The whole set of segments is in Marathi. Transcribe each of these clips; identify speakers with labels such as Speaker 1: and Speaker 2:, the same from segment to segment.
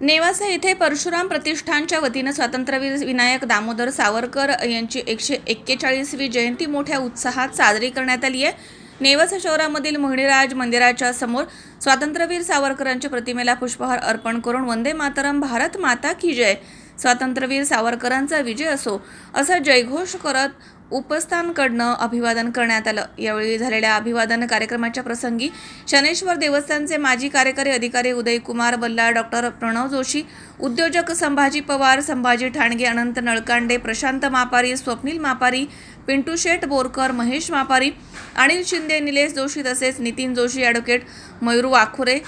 Speaker 1: नेवासा येथे परशुराम प्रतिष्ठानच्या वतीनं स्वातंत्र्यवीर विनायक दामोदर सावरकर यांची एकशे एक्केचाळीसवी जयंती मोठ्या उत्साहात साजरी करण्यात आली आहे. नेवासा शहरामधील मोहिनीराज मंदिराच्या समोर स्वातंत्र्यवीर सावरकरांच्या प्रतिमेला पुष्पहार अर्पण करून वंदे मातरम भारत माता की जय. स्वातंत्र्यवीर सावरकरांचा विजय असो असा जयघोष करत उपस्थानकडनं अभिवादन करण्यात आलं. यावेळी झालेल्या अभिवादन कार्यक्रमाच्या प्रसंगी शनेश्वर देवस्थानचे माजी कार्यकारी अधिकारी उदयकुमार बल्ला डॉक्टर प्रणव जोशी उद्योजक संभाजी पवार संभाजी ठाणगे अनंत नळकांडे प्रशांत मापारी स्वप्नील मापारी पिंटू शेठ बोरकर महेश मापारी अनिल शिंदे निलेश जोशी तसेच नितीन जोशी ॲडव्होकेट मयूर वाखुरे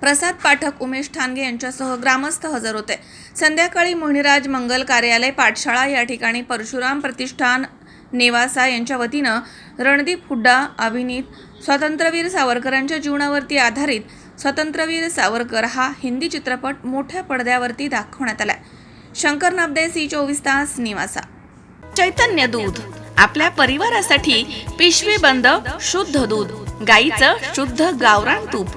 Speaker 1: प्रसाद पाठक उमेश ठाणगे यांच्यासह ग्रामस्थ हजर होते. संध्याकाळी मोहिनीराज मंगल कार्यालय पाठशाळा या ठिकाणी परशुराम प्रतिष्ठान नेवासा यांच्या वतीनं रणदीप हुड्डा अभिनीत स्वातंत्र्यवीर सावरकरांच्या जीवनावरती आधारित स्वातंत्र्यवीर सावरकर हा हिंदी चित्रपट मोठ्या पडद्यावरती दाखवण्यात आला शंकर नाबदे सी चोवीस तास निवासा. चैतन्य दूध आपल्या परिवारासाठी पिशवी बंद शुद्ध दूध गाईचं शुद्ध गावरान तूप.